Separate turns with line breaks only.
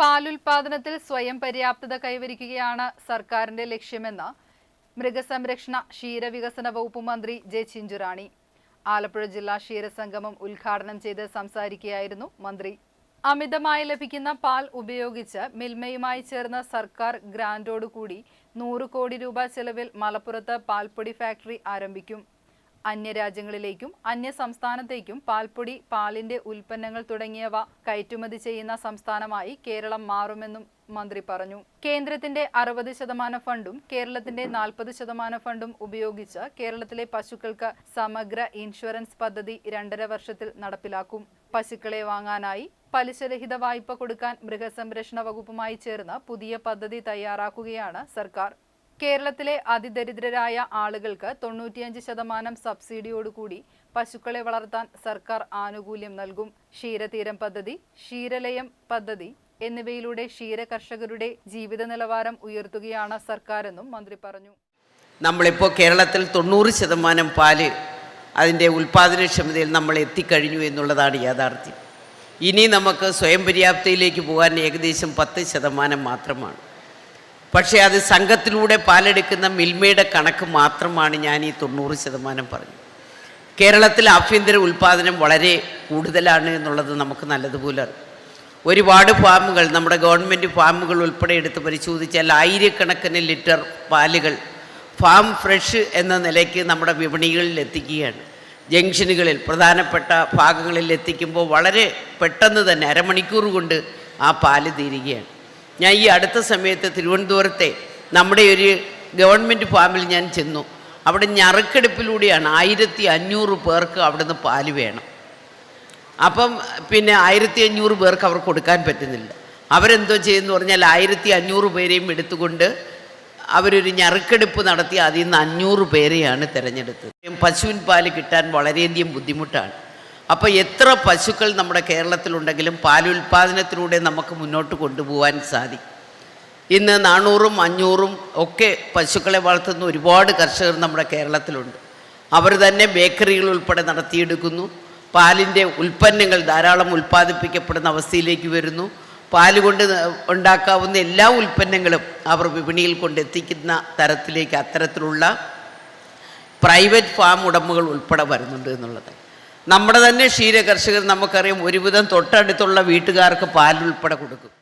പാലുൽപാദനത്തിൽ സ്വയം പര്യാപ്തത കൈവരിക്കുകയാണ് സർക്കാരിന്റെ ലക്ഷ്യമെന്ന് മൃഗസംരക്ഷണ ക്ഷീരവികസന വകുപ്പ് മന്ത്രി ജെ ചിഞ്ചുറാണി. ആലപ്പുഴ ജില്ലാ ക്ഷീരസംഗമം ഉദ്ഘാടനം ചെയ്ത് സംസാരിക്കുകയായിരുന്നു മന്ത്രി. അമിതമായി ലഭിക്കുന്ന പാൽ ഉപയോഗിച്ച് മിൽമയുമായി ചേർന്ന സർക്കാർ ഗ്രാന്റോടുകൂടി നൂറ് കോടി രൂപ ചെലവിൽ മലപ്പുറത്ത് പാൽപ്പൊടി ഫാക്ടറി ആരംഭിക്കും. അന്യരാജ്യങ്ങളിലേക്കും അന്യ സംസ്ഥാനത്തേക്കും പാൽപ്പൊടി പാലിന്റെ ഉൽപ്പന്നങ്ങൾ തുടങ്ങിയവ കയറ്റുമതി ചെയ്യുന്ന സംസ്ഥാനമായി കേരളം മാറുമെന്നും മന്ത്രി പറഞ്ഞു. കേന്ദ്രത്തിന്റെ അറുപത് ശതമാനം ഫണ്ടും കേരളത്തിന്റെ നാൽപ്പത് ശതമാനം ഫണ്ടും ഉപയോഗിച്ച് കേരളത്തിലെ പശുക്കൾക്ക് സമഗ്ര ഇൻഷുറൻസ് പദ്ധതി രണ്ടര വർഷത്തിൽ നടപ്പിലാക്കും. പശുക്കളെ വാങ്ങാനായി പലിശരഹിത വായ്പ കൊടുക്കാൻ മൃഗസംരക്ഷണ വകുപ്പുമായി ചേർന്ന് പുതിയ പദ്ധതി തയ്യാറാക്കുകയാണ് സർക്കാർ. കേരളത്തിലെ അതിദരിദ്രരായ ആളുകൾക്ക് തൊണ്ണൂറ്റിയഞ്ച് ശതമാനം സബ്സിഡിയോടുകൂടി പശുക്കളെ വളർത്താൻ സർക്കാർ ആനുകൂല്യം നൽകും. ക്ഷീരതീരം പദ്ധതി ക്ഷീരലയം പദ്ധതി എന്നിവയിലൂടെ ക്ഷീര കർഷകരുടെ ജീവിത നിലവാരം ഉയർത്തുകയാണ് സർക്കാരെന്നും മന്ത്രി പറഞ്ഞു.
നമ്മളിപ്പോൾ കേരളത്തിൽ തൊണ്ണൂറ് ശതമാനം പാൽ അതിന്റെ ഉൽപ്പാദനക്ഷമതയിൽ നമ്മൾ എത്തിക്കഴിഞ്ഞു എന്നുള്ളതാണ് യാഥാർത്ഥ്യം. ഇനി നമുക്ക് സ്വയം പര്യാപ്തയിലേക്ക് പോകാൻ ഏകദേശം പത്ത് ശതമാനം മാത്രമാണ്. പക്ഷേ അത് സംഘത്തിലൂടെ പാലെടുക്കുന്ന മിൽമയുടെ കണക്ക് മാത്രമാണ് ഞാൻ ഈ തൊണ്ണൂറ് ശതമാനം പറഞ്ഞത്. കേരളത്തിൽ ആഭ്യന്തര ഉൽപ്പാദനം വളരെ കൂടുതലാണ് എന്നുള്ളത് നമുക്ക് നല്ലതുപോലെ അറിയാം. ഒരുപാട് ഫാമുകൾ നമ്മുടെ ഗവൺമെന്റ് ഫാമുകൾ ഉൾപ്പെടെ എടുത്ത് പരിശോധിച്ചാൽ ആയിരക്കണക്കിന് ലിറ്റർ പാലുകൾ ഫാം ഫ്രഷ് എന്ന നിലയ്ക്ക് നമ്മുടെ വിപണികളിൽ എത്തിക്കുകയാണ്. ജംഗ്ഷനുകളിൽ പ്രധാനപ്പെട്ട ഭാഗങ്ങളിൽ എത്തിക്കുമ്പോൾ വളരെ പെട്ടെന്ന് തന്നെ അരമണിക്കൂർ കൊണ്ട് ആ പാൽ തീരുകയാണ്. ഞാൻ ഈ അടുത്ത സമയത്ത് തിരുവനന്തപുരത്തെ നമ്മുടെ ഒരു ഗവൺമെന്റ് ഫാമിൽ ഞാൻ ചെന്നു. അവിടെ ഞറുക്കെടുപ്പിലൂടെയാണ് ആയിരത്തി അഞ്ഞൂറ് പേർക്ക് അവിടുന്ന് പാൽ വേണം. അപ്പം പിന്നെ ആയിരത്തി അഞ്ഞൂറ് പേർക്ക് അവർ കൊടുക്കാൻ പറ്റുന്നില്ല. അവരെന്തോ ചെയ്യുന്നു പറഞ്ഞാൽ ആയിരത്തി അഞ്ഞൂറ് പേരെയും എടുത്തുകൊണ്ട് അവരൊരു ഞറുക്കെടുപ്പ് നടത്തി അതിൽ നിന്ന് അഞ്ഞൂറ് പേരെയാണ് തിരഞ്ഞെടുത്തത്. പശുവിൻ പാൽ കിട്ടാൻ വളരെയധികം ബുദ്ധിമുട്ടാണ്. അപ്പോൾ എത്ര പശുക്കൾ നമ്മുടെ കേരളത്തിലുണ്ടെങ്കിലും പാലുൽപാദനത്തിലൂടെ നമുക്ക് മുന്നോട്ട് കൊണ്ടുപോകാൻ സാധിക്കും. ഇന്ന് നാനൂറും അഞ്ഞൂറും ഒക്കെ പശുക്കളെ വളർത്തുന്ന ഒരുപാട് കർഷകർ നമ്മുടെ കേരളത്തിലുണ്ട്. അവർ തന്നെ ബേക്കറികൾ ഉൾപ്പെടെ നടത്തിയെടുക്കുന്നു. പാലിന്റെ ഉൽപ്പന്നങ്ങൾ ധാരാളം ഉൽപ്പാദിപ്പിക്കപ്പെടുന്ന അവസ്ഥയിലേക്ക് വരുന്നു. പാൽ കൊണ്ട് ഉണ്ടാക്കാവുന്ന എല്ലാ ഉൽപ്പന്നങ്ങളും അവർ വിപണിയിൽ കൊണ്ടെത്തിക്കുന്ന തരത്തിലേക്ക് അത്തരത്തിലുള്ള പ്രൈവറ്റ് ഫാം ഉടമകൾ ഉൾപ്പെടെ വരുന്നുണ്ട് എന്നുള്ളത്. നമ്മുടെ തന്നെ ക്ഷീരകർഷകർ നമുക്കറിയാം ഒരുവിധം തൊട്ടടുത്തുള്ള വീട്ടുകാർക്ക് പാലുൾപ്പെടെ കൊടുക്കും.